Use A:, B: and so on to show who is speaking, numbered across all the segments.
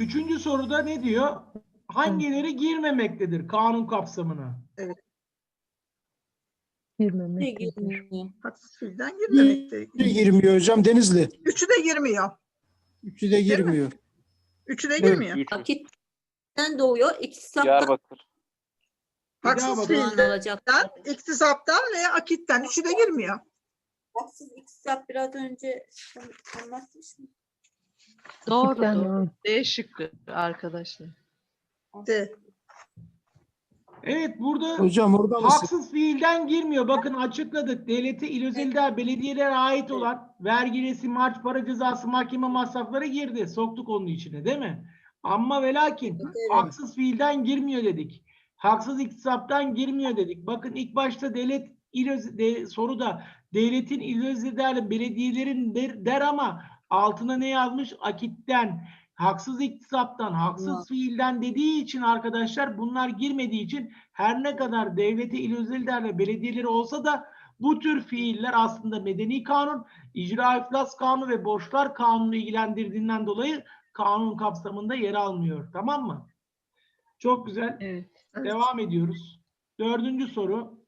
A: Üçüncü soruda ne diyor? Hangileri girmemektedir kanun kapsamına?
B: Girmemektedir.
C: Haksız fiilden girmemekte.
D: Üçü girmiyor hocam Denizli.
C: Üçü de girmiyor.
D: Üçü de girmiyor.
C: Üçü de
D: Evet.
C: girmiyor.
E: Üç.
B: Akitten doğuyor. İktisaptan
E: Diyarbakır.
C: Haksız
A: Diyarbakır.
C: fiilden,
B: olacak.
C: iktisaptan ve akitten üçü de girmiyor.
B: Haksız iktisap biraz önce an- anlatmıştım.
F: Doğru. Doğru. D şıkkı arkadaşlar.
C: De.
A: Evet burada
D: Hocam orada mısın?
A: haksız fiilden girmiyor. Bakın açıkladık. Devlete, il özelliğe, belediyelere ait olan vergi, resim, harç, para cezası, mahkeme masrafları girdi. Soktuk onun içine değil mi? Ama ve lakin
B: Evet.
A: haksız fiilden girmiyor dedik. Haksız iktisaptan girmiyor dedik. Bakın ilk başta devlet il öz- de, soruda devletin il özelliği, belediyelerin der, der ama altına ne yazmış? Akitten, haksız iktisaptan, haksız fiilden dediği için arkadaşlar bunlar girmediği için her ne kadar devlete il özelliği, belediyeleri olsa da bu tür fiiller aslında medeni kanun, icra iflas kanunu ve borçlar kanunu ilgilendirdiğinden dolayı kanun kapsamında yer almıyor. Tamam mı? Çok güzel.
F: Evet.
A: Devam ediyoruz. Dördüncü soru.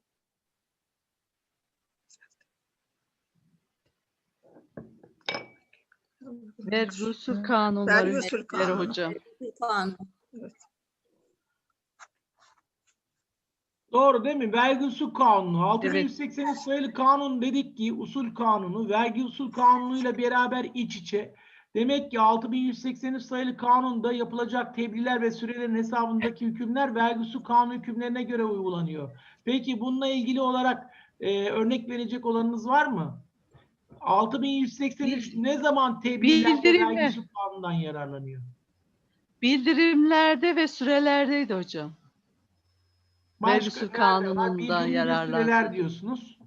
F: Vergi usul kanunları
C: Vergi usul
F: örnekleri
C: kanunu.
F: hocam.
B: Kanun.
A: Doğru değil mi? Vergi usul kanunu. 6183
F: Evet.
A: sayılı kanun dedik ki usul kanunu vergi usul kanunuyla beraber iç içe. Demek ki 6183 sayılı kanunda yapılacak tebliğler ve sürelerin hesabındaki hükümler vergi usul kanunu hükümlerine göre uygulanıyor. Peki bununla ilgili olarak e, örnek verecek olanınız var mı? 6183 ne zaman tebliğler usul kanunundan yararlanıyor?
F: Bildirimlerde ve sürelerdeydi hocam.
A: Var?
F: kanunundan yararlandı.
A: Süreler diyorsunuz.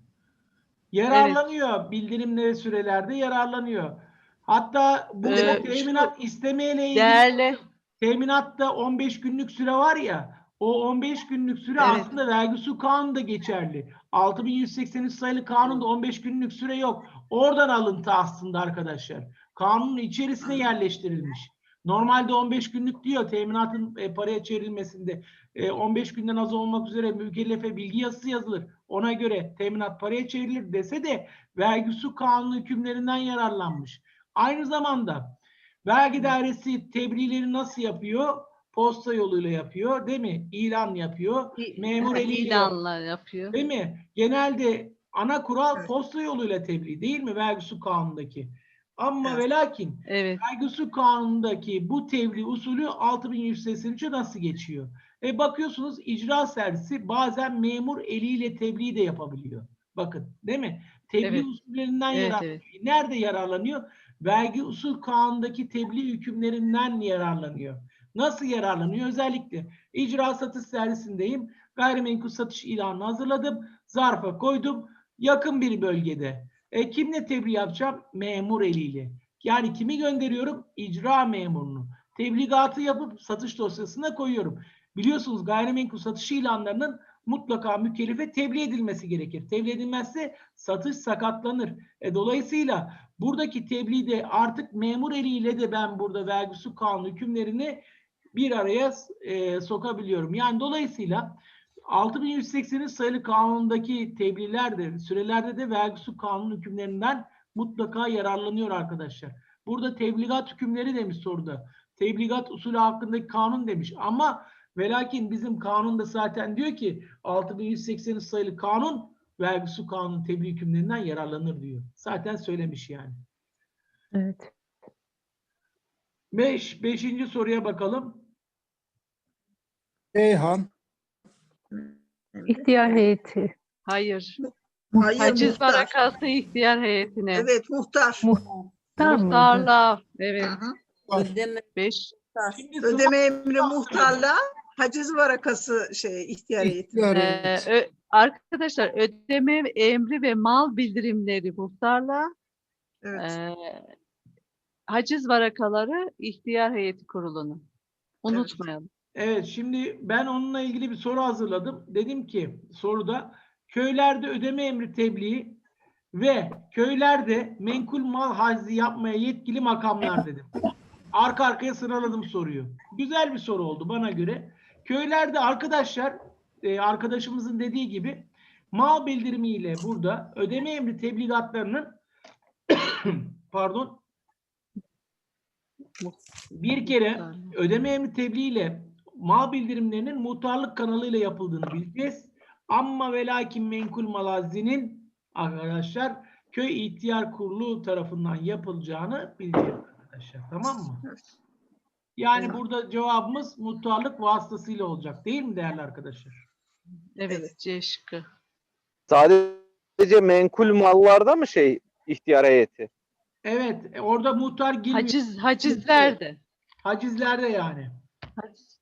A: Yararlanıyor. Bildirimle ve sürelerde yararlanıyor. Hatta bu
F: Ee,
A: teminat istemeyle ilgili
F: Değerli.
A: teminatta 15 günlük süre var ya o 15 günlük süre
F: Evet.
A: aslında vergi usul kanunda geçerli. 6183 sayılı kanunda 15 günlük süre yok. Oradan alıntı aslında arkadaşlar. Kanunun içerisine yerleştirilmiş. Normalde 15 günlük diyor teminatın e, paraya çevrilmesinde. E, 15 günden az olmak üzere mükellefe bilgi yazısı yazılır. Ona göre teminat paraya çevrilir dese de vergi usul kanunu hükümlerinden yararlanmış. Aynı zamanda vergi dairesi tebliğleri nasıl yapıyor? Posta yoluyla yapıyor değil mi? İlan yapıyor. Memur eliyle
F: ilanla yapıyor.
A: Değil mi? Genelde ana kural
C: Evet.
A: posta yoluyla tebliğ değil mi? Vergi usul kanunundaki. Ama
C: Evet.
A: ve lakin
F: Evet.
A: vergi usul kanunundaki bu tebliğ usulü 6183'e nasıl geçiyor? E bakıyorsunuz icra servisi bazen memur eliyle tebliğ de yapabiliyor. Bakın değil mi? Tebliğ
F: Evet.
A: usullerinden
F: Evet,
A: yararlanıyor. Nerede yararlanıyor? Vergi usul kanunundaki tebliğ hükümlerinden yararlanıyor. Nasıl yararlanıyor? Özellikle icra satış servisindeyim. Gayrimenkul satış ilanını hazırladım. Zarfa koydum. Yakın bir bölgede. E, kimle tebliğ yapacağım? Memur eliyle. Yani kimi gönderiyorum? İcra memurunu. Tebligatı yapıp satış dosyasına koyuyorum. Biliyorsunuz gayrimenkul satış ilanlarının mutlaka mükellefe tebliğ edilmesi gerekir. Tebliğ edilmezse satış sakatlanır. E, dolayısıyla buradaki tebliğde artık memur eliyle de ben burada vergi usul kanunu hükümlerini bir araya e, sokabiliyorum. Yani dolayısıyla 6183 sayılı kanundaki tebliğlerde, sürelerde de vergi usul kanunu hükümlerinden mutlaka yararlanıyor arkadaşlar. Burada tebligat hükümleri demiş soruda. Tebligat usulü hakkındaki kanun demiş. Ama ve lakin bizim kanunda zaten diyor ki 6183 sayılı kanun vergi usul kanunu tebliğ hükümlerinden yararlanır diyor. Zaten söylemiş yani.
D: Evet.
A: Beş, beşinci soruya bakalım.
D: Beyhan.
G: İhtiyar heyeti.
F: Hayır.
C: Hayır
F: Haciz
C: muhtar.
F: barakası ihtiyar heyetine.
C: Evet muhtar.
G: Mı?
F: Muhtarlığa. Evet.
B: Ödeme.
F: Beş.
C: Ödeme emri muhtarla haciz varakası şey ihtiyar heyeti.
D: İhtiyar
F: Ee,
D: heyeti.
F: ö- arkadaşlar ödeme emri ve mal bildirimleri muhtarlığa.
C: Evet.
F: ee, haciz varakaları ihtiyar heyeti kurulunu. Unutmayalım.
A: Evet şimdi ben onunla ilgili bir soru hazırladım. Dedim ki soruda köylerde ödeme emri tebliği ve köylerde menkul mal hacizi yapmaya yetkili makamlar dedim. arka arkaya sıraladım soruyu. Güzel bir soru oldu bana göre. Köylerde arkadaşlar e, arkadaşımızın dediği gibi mal bildirimiyle burada ödeme emri tebligatlarının pardon bir kere ödeme emri tebliğiyle mal bildirimlerinin muhtarlık kanalıyla yapıldığını bileceğiz. Amma ve lakin menkul malazinin arkadaşlar köy ihtiyar kurulu tarafından yapılacağını bileceğiz arkadaşlar. Tamam mı? Yani burada cevabımız muhtarlık vasıtasıyla olacak değil mi değerli arkadaşlar?
F: Evet,
C: Evet.
F: C şıkkı.
E: Sadece menkul mallarda mı şey ihtiyar heyeti?
A: Evet, e, orada muhtar girmiyor.
F: Haciz, hacizlerde.
A: Hacizlerde yani.
F: Haciz,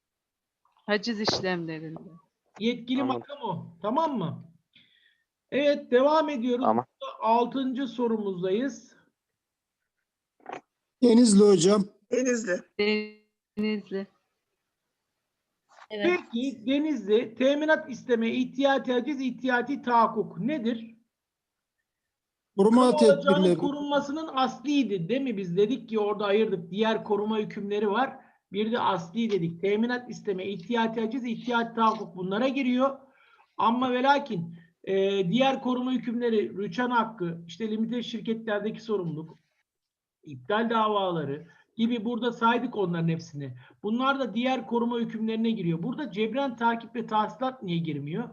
F: haciz işlemlerinde.
A: Yetkili
E: Tamam.
A: makam o. Tamam mı? Evet, devam ediyoruz.
E: Tamam.
A: Altıncı sorumuzdayız.
D: Denizli hocam.
C: Denizli.
F: Denizli.
B: Evet.
A: Peki Denizli teminat isteme ihtiyati haciz ihtiyati tahakkuk nedir?
D: Koruma
A: Kamu alacağının
D: tedbirleri.
A: korunmasının asliydi değil mi? Biz dedik ki orada ayırdık. Diğer koruma hükümleri var. Bir de asli dedik. Teminat isteme, ihtiyati haciz, ihtiyati tahakkuk bunlara giriyor. Ama ve lakin e, diğer koruma hükümleri, rüçhan hakkı, işte limite şirketlerdeki sorumluluk, iptal davaları gibi burada saydık onların hepsini. Bunlar da diğer koruma hükümlerine giriyor. Burada cebren takip ve tahsilat niye girmiyor?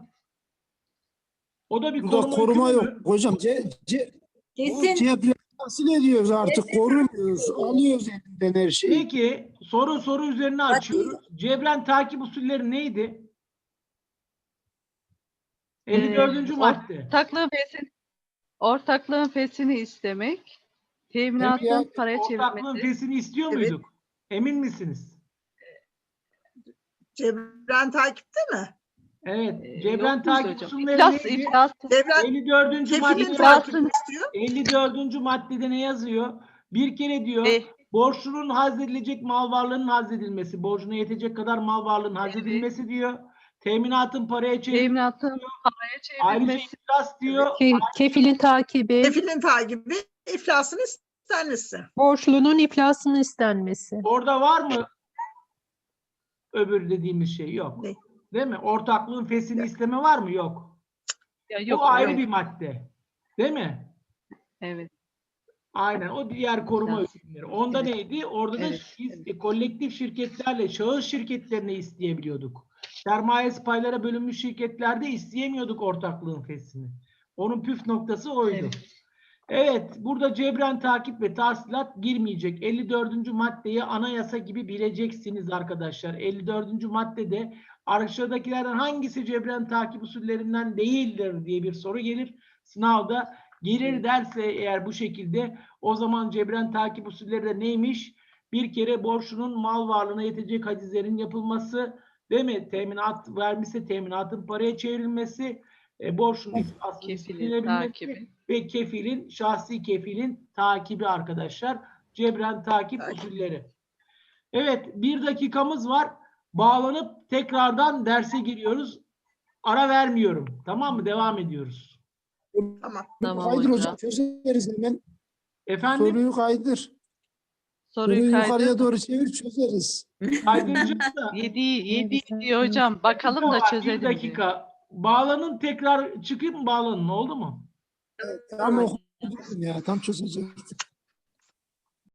A: O da bir
D: Burada
A: koruma,
D: koruma
A: hükmü
D: yok.
A: mü?
D: Hocam ce, ce,
B: Kesin.
D: cebri tahsil ediyoruz artık. Korumuyoruz. Alıyoruz elinden her şeyi.
A: Peki soru soru üzerine
B: Hadi.
A: açıyoruz. Cebren takip usulleri neydi? 54.
F: Ee,
A: madde.
F: Ortaklığın fesini, ortaklığın fesini istemek. Teminatın
D: Teminat-
F: paraya
A: Ortaklığın
F: çevirmesi.
A: fesini istiyor
C: Evet.
A: muyduk? Emin misiniz?
C: Cebren takipte mi?
A: Evet.
F: Ee,
A: Cebren
F: yok
A: takip usulleri
F: İflas,
A: neydi?
F: iflas.
C: Cebren
A: 54.
C: kefilin
A: maddede,
C: takipini istiyor.
A: 54. maddede ne yazıyor? Bir kere diyor
F: E,
A: borçlunun hazredilecek mal varlığının hazredilmesi, borcuna yetecek kadar mal varlığının hazredilmesi diyor. Teminatın paraya çevrilmesi,
F: teminatın paraya
A: ayrıca
F: çevrilmesi.
A: iflas diyor.
G: Ke- Kefilin takibi,
C: Kefilin takibi, iflasın istenmesi.
G: borçlunun iflasının istenmesi.
A: Orada var mı öbür dediğimiz şey? Yok.
C: Ne?
A: Değil mi? Ortaklığın fesini isteme var mı? Yok.
F: Ya,
A: Bu
F: yok,
A: ayrı
F: yok.
A: bir madde. Değil mi?
F: Evet.
A: Aynen. O diğer koruma
F: Evet.
A: hükümleri. Onda
F: Evet.
A: neydi? Orada da
F: Evet,
A: biz
F: evet.
A: kolektif şirketlerle şahıs şirketlerine isteyebiliyorduk. Sermayesi paylara bölünmüş şirketlerde isteyemiyorduk ortaklığın fesini. Onun püf noktası oydu.
F: Evet.
A: Evet, burada cebren takip ve tahsilat girmeyecek. 54. maddeyi anayasa gibi bileceksiniz arkadaşlar. 54. maddede aşağıdakilerden hangisi cebren takip usullerinden değildir diye bir soru gelir. Sınavda gelir derse eğer bu şekilde o zaman cebren takip usulleri de neymiş? Bir kere borçlunun mal varlığına yetecek hacizlerin yapılması, değil mi? Teminat vermişse teminatın paraya çevrilmesi, e, borçlunun
F: Kefilin takibi.
A: ve kefilin, şahsi kefilin takibi arkadaşlar. Cebren takip
C: Takip.
A: usulleri. Evet, bir dakikamız var. Bağlanıp tekrardan derse giriyoruz. Ara vermiyorum. Tamam mı? Devam ediyoruz.
C: Tamam.
F: Tamam
D: Kaydır
F: hocam.
D: hocam. Çözeriz hemen.
A: Efendim,
D: Soruyu kaydır.
F: Soruyu
D: Soruyu
F: kaydır.
D: yukarıya doğru çevir çözeriz.
A: kaydıracağız da.
F: 7 7
G: Evet,
F: diyor hocam. Bakalım da çözelim.
A: Bir
F: diyor.
A: dakika. Bağlanın tekrar çıkayım mı bağlanın oldu mu?
D: Tam okudum ya. Tam çözecektim.